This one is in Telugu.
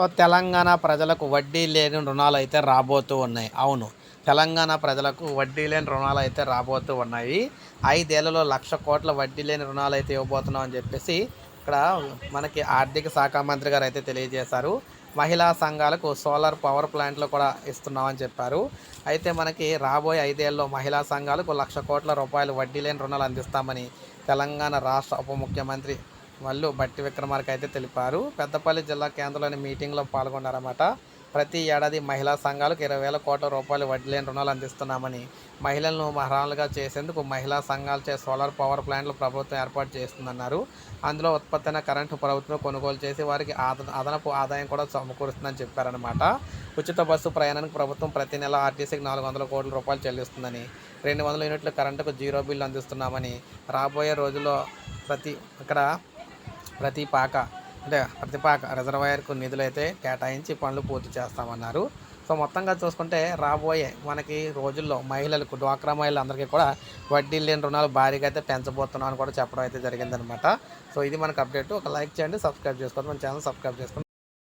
సో తెలంగాణ ప్రజలకు వడ్డీ లేని రుణాలు అయితే రాబోతూ ఉన్నాయి. అవును తెలంగాణ ప్రజలకు వడ్డీ లేని రుణాలు అయితే రాబోతూ ఉన్నాయి. ఐదేళ్ళలో లక్ష కోట్ల వడ్డీ లేని రుణాలు అయితే ఇవ్వబోతున్నాం అని చెప్పేసి ఇక్కడ మనకి ఆర్థిక శాఖ మంత్రి గారు అయితే తెలియజేశారు. మహిళా సంఘాలకు సోలార్ పవర్ ప్లాంట్లు కూడా ఇస్తున్నామని చెప్పారు. అయితే మనకి రాబోయే ఐదేళ్ళలో మహిళా సంఘాలకు లక్ష కోట్ల రూపాయలు వడ్డీ లేని రుణాలు అందిస్తామని తెలంగాణ రాష్ట్ర ఉప ముఖ్యమంత్రి మల్లు బట్టి విక్రమార్క అయితే తెలిపారు. పెద్దపల్లి జిల్లా కేంద్రంలోని మీటింగ్లో పాల్గొన్నారన్నమాట. ప్రతి ఏడాది మహిళా సంఘాలకు ఇరవై వేల కోట్ల రూపాయలు వడ్డీ లేని రుణాలు అందిస్తున్నామని మహిళలను మహిళలుగా చేసేందుకు మహిళా సంఘాలచే సోలార్ పవర్ ప్లాంట్లు ప్రభుత్వం ఏర్పాటు చేస్తుందన్నారు. అందులో ఉత్పత్తి కరెంటు ప్రభుత్వం కొనుగోలు చేసి వారికి అదనపు ఆదాయం కూడా సమకూరుస్తుందని చెప్పారనమాట ఉచిత బస్సు ప్రయాణానికి ప్రభుత్వం ప్రతి నెల ఆర్టీసీకి నాలుగు వందల కోట్ల రూపాయలు చెల్లిస్తుందని రెండు వందల యూనిట్ల కరెంటుకు జీరో బిల్లు అందిస్తున్నామని రాబోయే రోజుల్లో ప్రతి ఇక్కడ ప్రతి పాక అంటే ప్రతి పాక రిజర్వాయర్కు నిధులు అయితే కేటాయించి పనులు పూర్తి చేస్తామన్నారు. సో మొత్తంగా చూసుకుంటే రాబోయే మనకి రోజుల్లో మహిళలకు డ్వాక్రా మహిళలందరికీ కూడా వడ్డీ లేని రుణాలు భారీగా అయితే పెంచబోతున్నాం అని కూడా చెప్పడం అయితే జరిగిందనమాట సో ఇది మనకు అప్డేట్. ఒక లైక్ చేయండి సబ్స్క్రైబ్ చేసుకోండి. మన ఛానల్ సబ్స్క్రైబ్ చేసుకోండి.